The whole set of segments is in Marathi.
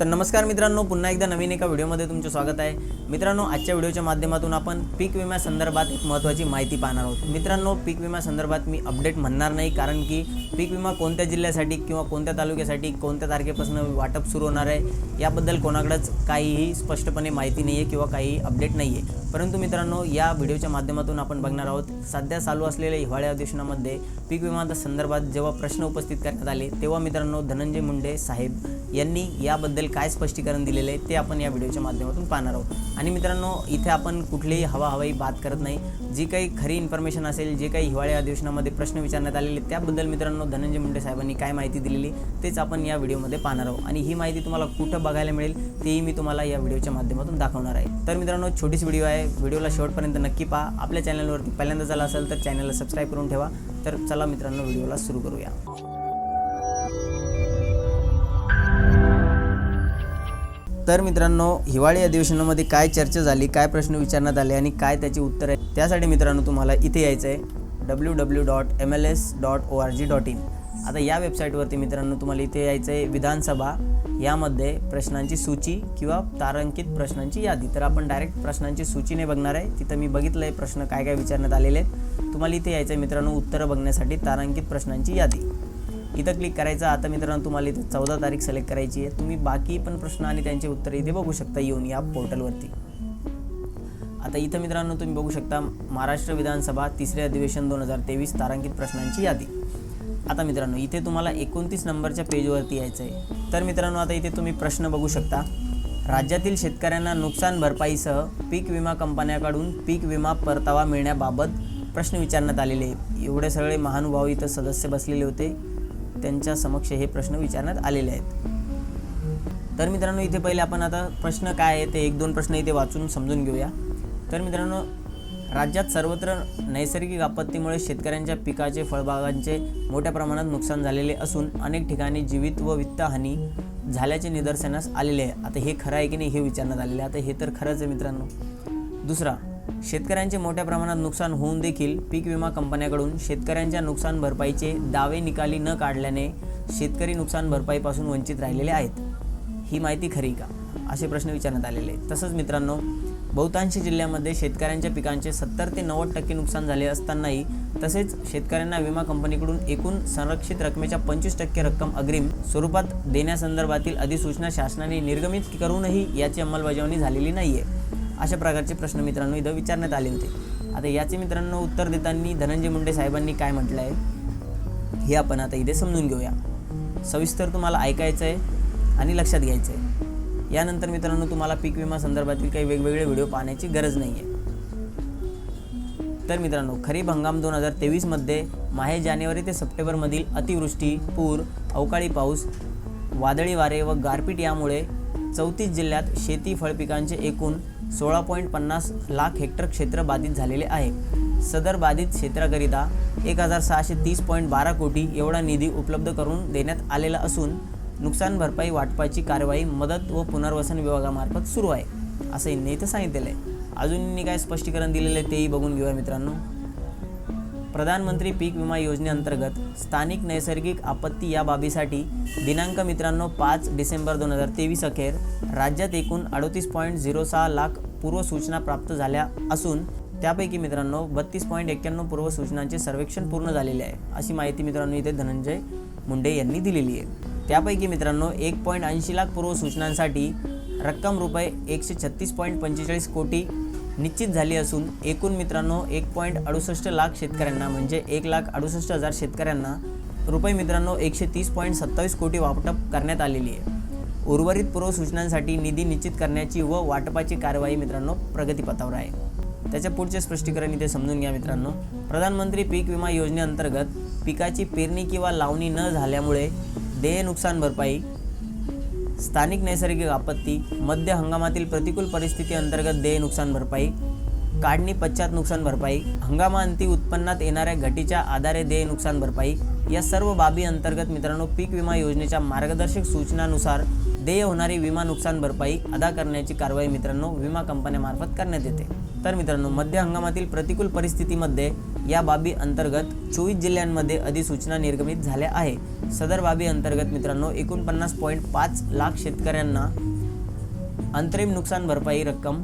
तर नमस्कार मित्रांनो पुन्हा एकदा नवीन एका व्हिडिओमध्ये तुमचं स्वागत आहे. मित्रांनो आजच्या व्हिडिओच्या माध्यमातून आपण पीक विम्यासंदर्भात एक महत्त्वाची माहिती पाहणार आहोत. मित्रांनो पीक विम्यासंदर्भात मी अपडेट म्हणणार नाही कारण की पीक विमा कोणत्या जिल्ह्यासाठी किंवा कोणत्या तालुक्यासाठी कोणत्या तारखेपासून वाटप सुरू होणार आहे याबद्दल कोणाकडंच काहीही स्पष्टपणे माहिती नाही आहे किंवा काही अपडेट नाही आहे परंतु मित्रांनो या व्हिडिओच्या माध्यमातून आपण बघणार आहोत सध्या चालू असलेल्या हिवाळ्या अधिवेशनामध्ये पीक विमा संदर्भात जेव्हा प्रश्न उपस्थित करण्यात आले तेव्हा मित्रांनो धनंजय मुंडे साहेब यांनी याबद्दल काय स्पष्टीकरण दिलेलं आहे ते आपण या व्हिडिओच्या माध्यमातून पाहणार आहोत. आणि मित्रांनो इथे आपण कुठलीही हवा हवाई बात करत नाही. जी काही खरी इन्फॉर्मेशन असेल जे काही हिवाळी अधिवेशनामध्ये प्रश्न विचारण्यात आलेले त्याबद्दल मित्रांनो धनंजय मुंडे साहेबांनी काय माहिती दिलेली तेच आपण या व्हिडिओमध्ये पाहणार आहोत. आणि ही माहिती तुम्हाला कुठं बघायला मिळेल तेही मी तुम्हाला या व्हिडिओच्या माध्यमातून दाखवणार आहे. तर मित्रांनो छोटीच व्हिडिओ आहे. व्हिडिओला शेवटपर्यंत नक्की पहा. आपल्या चॅनलवरती पहिल्यांदा झाला असेल तर चॅनलला सबस्क्राईब करून ठेवा. तर चला मित्रांनो व्हिडिओला सुरू करूया. तर मित्रांनो हिवाळी अधिवेशनामध्ये काय चर्चा झाली काय प्रश्न विचारण्यात आले आणि काय त्याची उत्तर आहे त्यासाठी मित्रांनो तुम्हाला इथे यायचं आहे W W dot M L S dot O R G dot in आता या वेबसाईटवरती मित्रांनो तुम्हाला इथे यायचं आहे विधानसभा. यामध्ये प्रश्नांची सूची किंवा तारांकित प्रश्नांची यादी. तर आपण डायरेक्ट प्रश्नांची सूचीने बघणार आहे. तिथं मी बघितलं आहे प्रश्न काय काय विचारण्यात आलेले आहेत. तुम्हाला इथे यायचं आहे मित्रांनो उत्तरं बघण्यासाठी तारांकित प्रश्नांची यादी. इथं क्लिक करायचं. आता मित्रांनो तुम्हाला इथे चौदा तारीख सिलेक्ट करायची आहे. तुम्ही बाकी पण प्रश्न आणि त्यांचे उत्तर इथे बघू शकता येऊन या पोर्टलवरती आता इथं मित्रांनो तुम्ही बघू शकता महाराष्ट्र विधानसभा तिसरे अधिवेशन दोन हजार तेवीस तारांकित प्रश्नांची यादी. आता मित्रांनो इथे तुम्हाला एकोणतीस नंबरच्या पेजवरती यायचं आहे तर मित्रांनो आता इथे तुम्ही प्रश्न बघू शकता. राज्यातील शेतकऱ्यांना नुकसान भरपाईसह पीक विमा कंपन्याकडून पीक विमा परतावा मिळण्याबाबत प्रश्न विचारण्यात आलेले. एवढे सगळे महानुभाव इथं सदस्य बसलेले होते. त्यांच्या समक्ष हे प्रश्न विचारण्यात आलेले आहेत. तर मित्रांनो इथे पहिले आपण आता प्रश्न काय आहे ते एक दोन प्रश्न इथे वाचून समजून घेऊया. तर मित्रांनो राज्यात सर्वत्र नैसर्गिक आपत्तीमुळे शेतकऱ्यांच्या पिकाचे फळबागांचे मोठ्या प्रमाणात नुकसान झालेले असून अनेक ठिकाणी जीवित व वित्तहानी झाल्याचे निदर्शनास आलेले आहे. आता हे खरं आहे की नाही हे विचारण्यात आलेले आहे. आता हे तर खरंच आहे मित्रांनो. दुसरा शेतकऱ्यांचे मोठ्या प्रमाणात नुकसान होऊन देखील पीक विमा कंपन्याकडून शेतकऱ्यांच्या नुकसान भरपाईचे दावे निकाली न काढल्याने शेतकरी नुकसान भरपाईपासून वंचित राहिलेले आहेत. ही माहिती खरी का? असे प्रश्न विचारण्यात आलेले आहेत. तसंच मित्रांनो बहुतांश जिल्ह्यामध्ये शेतकऱ्यांच्या पिकांचे सत्तर ते नव्वद टक्के नुकसान झाले असतानाही तसेच शेतकऱ्यांना विमा कंपनीकडून एकूण संरक्षित रकमेच्या पंचवीस टक्के रक्कम अग्रिम स्वरूपात देण्यासंदर्भातील अधिसूचना शासनाने निर्गमित करूनही याची अंमलबजावणी झालेली नाही आहे अशा प्रकारचे प्रश्न मित्रांनो इथं विचारण्यात आले होते. आता याचे मित्रांनो उत्तर देताना धनंजय मुंडे साहेबांनी काय म्हटलं आहे हे आपण आता इथे समजून घेऊया. सविस्तर तुम्हाला ऐकायचं आहे आणि लक्षात घ्यायचं आहे. यानंतर मित्रांनो तुम्हाला पीक विमा संदर्भातील काही वेगवेगळे व्हिडिओ पाहण्याची गरज नाही आहे तर मित्रांनो खरीप हंगाम दोन हजार तेवीसमध्ये माहे जानेवारी ते सप्टेंबरमधील अतिवृष्टी पूर अवकाळी पाऊस वादळी वारे व गारपीट यामुळे चौतीस जिल्ह्यात शेती फळपिकांचे एकूण सोळा पॉईंट पन्नास लाख हेक्टर क्षेत्र बाधित झालेले आहे. सदर बाधित क्षेत्राकरिता एक हजार सहाशे तीस पॉईंट बारा कोटी एवढा निधी उपलब्ध करून देण्यात आलेला असून नुकसान भरपाई वाटपाची कारवाई मदत व पुनर्वसन विभागामार्फत सुरू आहे असं यांनी इथं सांगितलेलं आहे. अजून यांनी काय स्पष्टीकरण दिलेलं आहे तेही बघून घेऊया मित्रांनो. प्रधानमंत्री पीक विमा योजनेअंतर्गत स्थानिक नैसर्गिक आपत्ती या बाबीसाठी दिनांक मित्रांनो पाच डिसेंबर दोन हजार तेवीस अखेर राज्यात एकूण अडतीस पॉईंट झिरो सहा लाख पूर्वसूचना प्राप्त झाल्या असून त्यापैकी मित्रांनो बत्तीस पॉईंट एक्क्याण्णव पूर्वसूचनांचे सर्वेक्षण पूर्ण झालेले आहे अशी माहिती मित्रांनो इथे धनंजय मुंडे यांनी दिलेली आहे. त्यापैकी मित्रांनो एक पॉईंट ऐंशी लाख पूर्वसूचनांसाठी रक्कम रुपये एकशे छत्तीस पॉईंट पंचेचाळीस कोटी निश्चित झाली असून एकूण मित्रांनो एक पॉईंट अडुसष्ट लाख शेतकऱ्यांना म्हणजे एक लाख अडुसष्ट हजार शेतकऱ्यांना रुपये मित्रांनो एकशे तीस पॉईंट सत्तावीस कोटी वाटप करण्यात आलेली आहे. उर्वरित पूर्व सूचनांसाठी निधी निश्चित करण्याची व वाटपाची कारवाई मित्रांनो प्रगतीपथावर आहे. त्याच्या पुढचे स्पष्टीकरण इथे समजून घ्या मित्रांनो. प्रधानमंत्री पीक विमा योजनेअंतर्गत पिकाची पेरणी किंवा लावणी न झाल्यामुळे देय नुकसान भरपाई स्थानिक नैसर्गिक आपत्ती मध्य हंगामातील प्रतिकूल परिस्थिती अंतर्गत देय नुकसान भरपाई काढणी पश्चात नुकसान भरपाई हंगामाअंती उत्पन्नात येणाऱ्या घटीच्या आधारे देय नुकसान भरपाई या सर्व बाबी अंतर्गत मित्रांनो पीक विमा योजनेच्या मार्गदर्शक सूचनानुसार देय होणारी विमा नुकसान भरपाई अदा करण्याची कारवाई मित्रांनो विमा कंपन्यामार्फत करण्यात येते. तर मित्रांनो मध्य हंगामातील प्रतिकूल परिस्थितीमध्ये या बाबी अंतर्गत चोवीस जिल्ह्यांमध्ये अधिसूचना निर्गमित झाल्या आहे. सदर बाबी अंतर्गत मित्रांनो एकोणपन्नास पॉईंट पाच लाख शेतकऱ्यांना अंतरिम नुकसान भरपाई रक्कम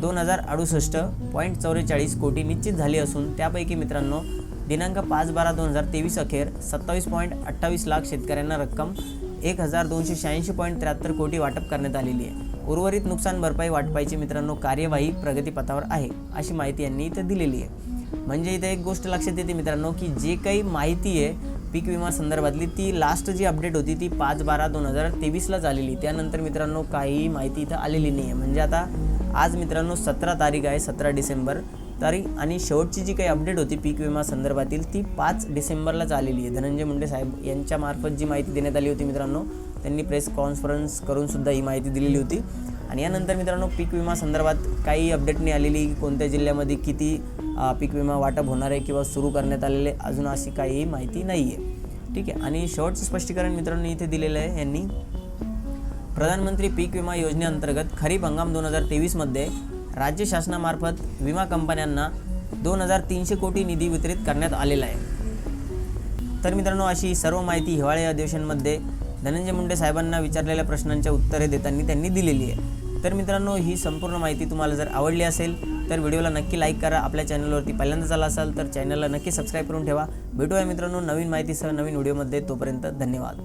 दोन हजार अडुसष्ट पॉईंट चौवेचाळीस कोटी निश्चित झाली असून त्यापैकी मित्रांनो दिनांक पाच बारा दोन हजार तेवीस अखेर सत्तावीस पॉईंट अठ्ठावीस लाख शेतकऱ्यांना रक्कम एक हजार दोनशे शहाऐंशी पॉईंट त्र्याहत्तर कोटी वाटप करण्यात आलेली आहे. उर्वरित नुकसान भरपाई वाटपायची मित्रांनो कार्यवाही प्रगतीपथावर आहे अशी माहिती यांनी इथं दिलेली आहे. म्हणजे इथे एक गोष्ट लक्षात येते मित्रांनो की जे काही माहिती आहे पीक विमा संदर्भातली ती लास्ट जी अपडेट होती ती पाच बारा दोन हजार तेवीसलाच आलेली त्यानंतर मित्रांनो काही माहिती इथं आलेली नाही आहे म्हणजे आता आज मित्रांनो सतरा तारीख आहे सतरा डिसेंबर तारीख. आणि शेवटची जी काही अपडेट होती पीक विमा संदर्भातील ती पाच डिसेंबरलाच आलेली आहे. धनंजय मुंडे साहेब यांच्यामार्फत जी माहिती देण्यात आली होती मित्रांनो त्यांनी प्रेस कॉन्फरन्स करूनसुद्धा ही माहिती दिलेली होती. आणि यानंतर मित्रांनो पीक विमा संदर्भात काही अपडेट नाही आलेली. कोणत्या जिल्ह्यामध्ये किती पीक विमा वाटप होणार आहे किंवा सुरू करण्यात आलेले अजून अशी काही माहिती नाही आहे ठीक आहे. आणि शेवटचं स्पष्टीकरण मित्रांनो इथे दिलेलं आहे यांनी. प्रधानमंत्री पीक विमा योजनेअंतर्गत खरीप हंगाम दोन हजार तेवीसमध्ये राज्य शासनामार्फत विमा कंपन्यांना दोन हजार तीनशे कोटी निधी वितरित करण्यात आलेला आहे. तर मित्रांनो अशी सर्व माहिती हिवाळी अधिवेशनमध्ये धनंजय मुंडे साहेबांना विचारलेल्या प्रश्नांच्या उत्तरे देताना त्यांनी दिलेली आहे. तर मित्रांनो ही संपूर्ण माहिती तुम्हाला जर आवडली असेल तर व्हिडिओला नक्की लाईक करा. आपल्या चॅनलवरती पहिल्यांदा झाला असाल तर चॅनलला नक्की सबस्क्राईब करून ठेवा. भेटूया मित्रांनो नवीन माहितीसह नवीन व्हिडिओमध्ये. तोपर्यंत धन्यवाद.